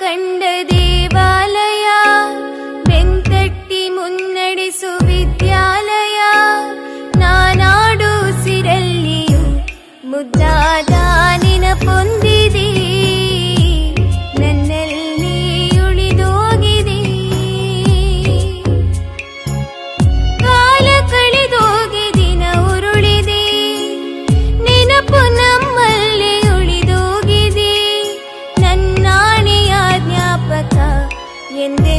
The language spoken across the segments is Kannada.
ಕಂಡ ದೇವಾಲಯ ಬೆಂಕಟ್ಟಿ ಮುನ್ನಡೆಸು ವಿದ್ಯಾಲಯ ನಾನಾಡು ಸಿರಲ್ಲಿಯು ಮುದ್ದಾದ ನೆನಪೊಂದಿ aprender.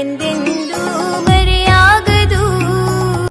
എന്തെന്തോ